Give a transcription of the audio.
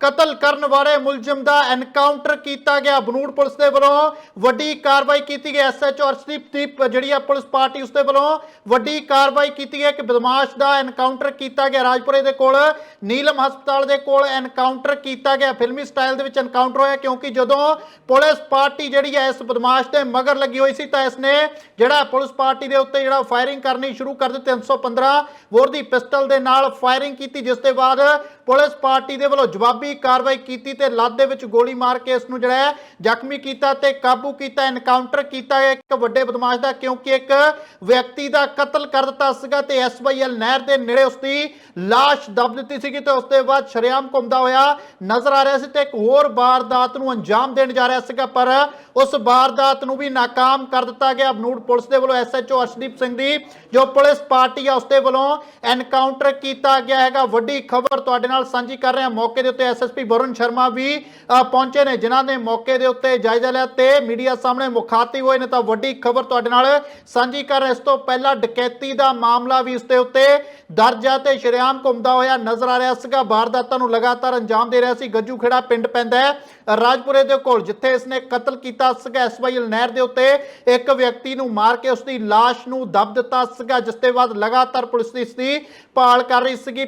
ਕਤਲ ਕਰਨ ਵਾਲੇ ਮੁਲਜ਼ਮ ਦਾ ਐਨਕਾਊਂਟਰ ਕੀਤਾ ਗਿਆ। ਬਨੂੜ ਪੁਲਿਸ ਦੇ ਵੱਲੋਂ ਵੱਡੀ ਕਾਰਵਾਈ ਕੀਤੀ ਗਈ। ਐਸਐਚਓ ਅਰਸ਼ਦੀਪ ਦੀਪ, ਜਿਹੜੀ ਆ ਪੁਲਿਸ ਪਾਰਟੀ, ਉਸ ਦੇ ਵੱਲੋਂ ਵੱਡੀ ਕਾਰਵਾਈ ਕੀਤੀ ਹੈ ਕਿ ਬਦਮਾਸ਼ ਦਾ ਐਨਕਾਊਂਟਰ ਕੀਤਾ ਗਿਆ। ਰਾਜਪੁਰੇ ਦੇ ਕੋਲ, ਨੀਲਮ ਹਸਪਤਾਲ ਦੇ ਕੋਲ ਐਨਕਾਊਂਟਰ ਕੀਤਾ ਗਿਆ। ਫਿਲਮੀ ਸਟਾਈਲ ਦੇ ਵਿੱਚ ਐਨਕਾਊਂਟਰ ਹੋਇਆ, ਕਿਉਂਕਿ ਜਦੋਂ ਪੁਲਿਸ ਪਾਰਟੀ ਜਿਹੜੀ ਹੈ ਇਸ ਬਦਮਾਸ਼ ਦੇ ਮਗਰ ਲੱਗੀ ਹੋਈ ਸੀ, ਤਾਂ ਇਸ ਨੇ ਜਿਹੜਾ ਪੁਲਿਸ ਪਾਰਟੀ ਦੇ ਉੱਤੇ ਜਿਹੜਾ ਫਾਇਰਿੰਗ ਕਰਨੀ ਸ਼ੁਰੂ ਕਰ ਦਿੱਤੀ। 315 ਬੋਰ ਦੀ ਪਿਸਟਲ ਦੇ ਨਾਲ ਫਾਇਰਿੰਗ ਕੀਤੀ, ਜਿਸ ਦੇ ਬਾਅਦ ਪੁਲਿਸ ਪਾਰਟੀ ਦੇ ਵੱਲੋਂ ਜਵਾਬੀ ਕਾਰਵਾਈ ਕੀਤੀ ਤੇ ਲੱਤ ਦੇ ਵਿੱਚ ਗੋਲੀ ਮਾਰ ਕੇ ਇਸ ਨੂੰ ਜਿਹੜਾ ਹੈ ਜ਼ਖਮੀ ਕੀਤਾ ਤੇ ਕਾਬੂ ਕੀਤਾ ਐਨਕਾਊਂਟਰ ਕੀਤਾ। ਇੱਕ ਵੱਡੇ ਬਦਮਾਸ਼ ਦਾ, ਕਿਉਂਕਿ ਇੱਕ ਵਿਅਕਤੀ ਦਾ ਕਤਲ ਕਰ ਦਿੱਤਾ ਸੀਗਾ ਤੇ ਐਸਵਾਈਐਲ ਨਹਿਰ ਦੇ ਨੇੜੇ ਉਸ ਦੀ ਲਾਸ਼ ਦਬ ਦਿੱਤੀ ਸੀਗੀ ਤੇ ਉਸ ਦੇ ਬਾਅਦ ਸ਼ਰੇਆਮ ਘੁੰਮਦਾ ਹੋਇਆ ਨਜ਼ਰ ਆ ਰਿਹਾ ਸੀ ਤੇ ਇੱਕ ਹੋਰ ਵਾਰਦਾਤ ਨੂੰ ਅੰਜਾਮ ਦੇਣ ਜਾ ਰਿਹਾ ਸੀਗਾ, ਪਰ ਉਸ ਵਾਰਦਾਤ ਨੂੰ ਵੀ ਨਾਕਾਮ ਕਰ ਦਿੱਤਾ ਗਿਆ। ਬਨੂੜ ਪੁਲਿਸ ਦੇ ਵੱਲੋਂ ਐਸਐਚਓ ਅਰਸ਼ਦੀਪ ਸਿੰਘ ਦੀ ਜੋ ਪੁਲਿਸ ਪਾਰਟੀ ਆ ਉਸ ਦੇ ਵੱਲੋਂ ਐਨਕਾਊਂਟਰ ਕੀਤਾ ਗਿਆ ਹੈਗਾ। ਵੱਡੀ ਖਬਰ ਤੁਹਾਡੇ ਨਾਲ ਸਾਂਝੀ ਕਰ ਰਹੇ। ਹਾਂ ਮੌਕੇ ਦੇ ਉੱਤੇ ਐਸਐਸਪੀ ਵਰੁਣ ਸ਼ਰਮਾ ਵੀ ਪਹੁੰਚੇ ਨੇ, ਜਿਨ੍ਹਾਂ ਨੇ ਮੌਕੇ ਦੇ ਉੱਤੇ ਜਾਇਜ਼ਾ ਲਿਆ ਤੇ ਮੀਡੀਆ ਸਾਹਮਣੇ ਮੁਖਾਤਿਬ ਹੋਏ ਨੇ ਤਾਂ ਵੱਡੀ ਖਬਰ ਤੁਹਾਡੇ ਨਾਲ ਸਾਂਝੀ ਕਰ ਇਸ ਤੋਂ ਪਹਿਲਾਂ ਡਕੈਤੀ ਦਾ ਮਾਮਲਾ ਵੀ ਉਸ ਦੇ ਉੱਤੇ ਦਰਜ ਆ ਤੇ ਸ਼ਰੇਆਮ ਘੁੰਮਦਾ ਹੋਇਆ ਨਜ਼ਰ ਆ ਰਿਹਾ ਸੀਗਾ। ਵਾਰਦਾਤਾਂ ਨੂੰ ਲਗਾਤਾਰ ਅੰਜਾਮ ਦੇ ਰਿਹਾ ਸੀ। ਗੱਜੂ ਖੇੜਾ ਪਿੰਡ ਪੈਂਦਾ ਹੈ, ਰਾਜਪੁਰੇ ਦੇ ਕੋਲ, ਜਿੱਥੇ ਇਸਨੇ ਕਤਲ ਕੀਤਾ ਸੀਗਾ। ਐਸਵਾਈਐਲ ਨਹਿਰ ਦੇ ਉੱਤੇ ਇੱਕ ਵਿਅਕਤੀ ਨੂੰ ਮਾਰ ਕੇ ਉਸਦੀ ਲਾਸ਼ ਨੂੰ ਦਬ ਦਿੱਤਾ ਸੀਗਾ, ਜਿਸ ਦੇ ਬਾਅਦ ਲਗਾਤਾਰ ਪੁਲਿਸ ਦੀ ਇਸ ਦੀ ਭਾਲ ਕਰ ਰਹੀ ਸੀਗੀ।